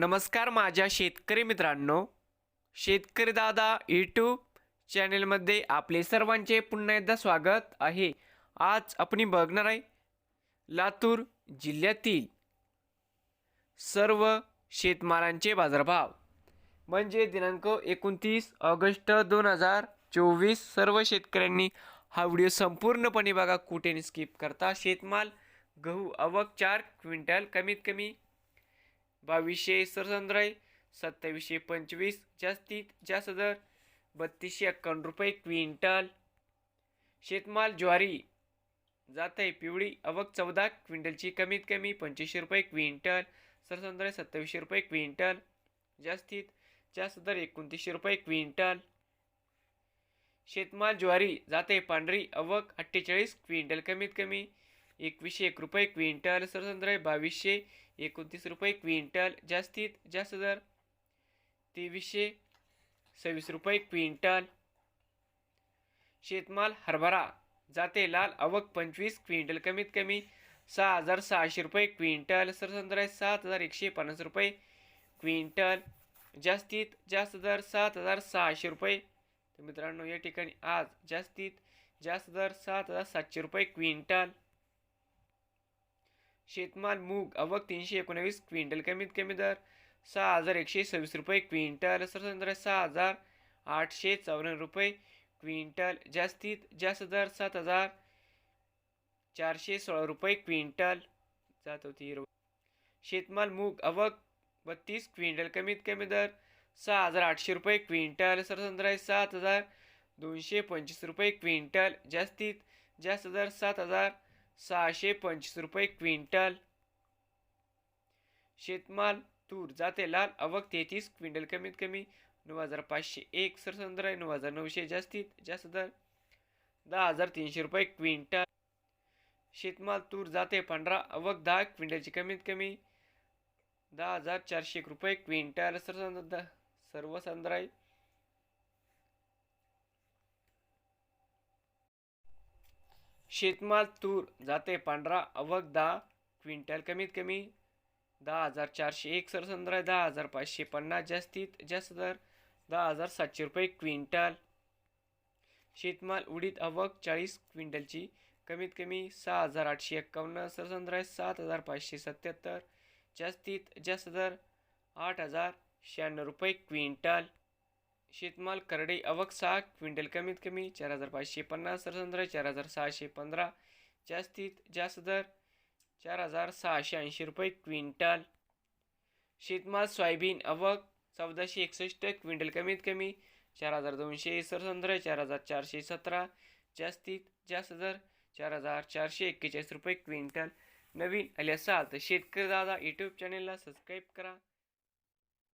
नमस्कार माझ्या शेतकरी मित्रांनो. शेतकरी दादा यूट्यूब चॅनेलमध्ये आपले सर्वांचे पुन्हा एकदा स्वागत आहे. आज आपण बघणार आहे लातूर जिल्ह्यातील सर्व शेतमालांचे बाजारभाव. म्हणजे दिनांक एकोणतीस ऑगस्ट दोन हजार चोवीस सर्व शेतकऱ्यांनी हा व्हिडिओ संपूर्णपणे बघा. कुठे स्किप करता. शेतमाल गहू अवक चार क्विंटल कमीत कमी बावीसशे सरसंद्राई सत्तावीसशे पंचवीस जास्तीत जास्त दर बत्तीसशे एक्कावन्न रुपये क्विंटल. शेतमाल ज्वारी जात आहे पिवळी अवक चौदा क्विंटलची कमीत कमी पंचवीसशे रुपये क्विंटल सरसंद्राय सत्तावीसशे रुपये क्विंटल जास्तीत जास्त दर एकोणतीसशे रुपये क्विंटल. शेतमाल ज्वारी जाते पांढरी अवक अठ्ठेचाळीस क्विंटल कमीत कमी एकवीसशे एक रुपये क्विंटल. सरसंद्र बावीसशे एकोणतीस रुपये क्विंटल. जास्तीत जास्त दर तेवीसशे सव्वीस रुपये क्विंटल. शेतमाल हरभरा. जाते लाल अवक पंचवीस क्विंटल कमीत कमी सहा हजार सहाशे रुपये क्विंटल. सरसंद्र सात हजार एकशे पन्नास रुपये क्विंटल. जास्तीत जास्त दर सात हजार सहाशे रुपये. तर मित्रांनो या ठिकाणी आज जास्तीत जास्त दर सात हजार सातशे रुपये क्विंटल. शेतमाल मूग अवक तीनशे एकोणावीस क्विंटल कमीत कमी दर सहा हजार एकशे सव्वीस रुपये क्विंटल सरसंद्र सहा हजार आठशे चौऱ्याण्णव रुपये क्विंटल जास्तीत जास्त दर सात हजार चारशे सोळा रुपये क्विंटल जात होती शेतमाल मूग अवक बत्तीस क्विंटल कमीत कमी दर सहा हजार आठशे रुपये क्विंटल सरसंद्र सात हजार दोनशे पंचवीस रुपये क्विंटल जास्तीत जास्त दर सात हजार सहाशे पंचवीस रुपये क्विंटल. शेतमाल तूर जाते लाल अवक तेहतीस क्विंटल कमीत कमी नऊ हजार पाचशे एक सरसंद्र नऊ हजार नऊशे जास्तीत जास्त दर दहा हजार तीनशे रुपये क्विंटल. शेतमाल तूर जाते पंधरा अवक दहा क्विंटलची कमीत कमी दहा हजार चारशे एक रुपये क्विंटल. सरसंद्र सर्व शेतमाल तूर जाते पांढरा अवक दहा क्विंटल कमीत कमी दहा हजार चारशे एक सरसंद्र दहा हजार पाचशे पन्नास जास्तीत जास्त दर दहा हजार सातशे रुपये क्विंटल. शेतमाल उडीद अवक चाळीस क्विंटलची कमीत कमी सहा हजार आठशे एक्कावन्न सरसंद्रा सात हजार पाचशे सत्याहत्तर जास्तीत जास्त दर आठ हजार शहाण्णव रुपये क्विंटल. शेतमाल करडे अवक सहा क्विंटल कमीत कमी चार हजार पाचशे पन्नास सरसंद्र चार हजार सहाशे पंधरा जास्तीत जास्त दर चार हजार सहाशे ऐंशी रुपये क्विंटल. शेतमाल सोयाबीन अवक चौदाशे एकसष्ट क्विंटल कमीत कमी चार हजार दोनशे सरसंद्र चार हजार चारशे सतरा जास्तीत जास्त दर चार हजार चारशे एक्केचाळीस रुपये क्विंटल. नवीन आले असाल तर शेतकरी दादा यूट्यूब चॅनेलला सबस्क्राईब करा.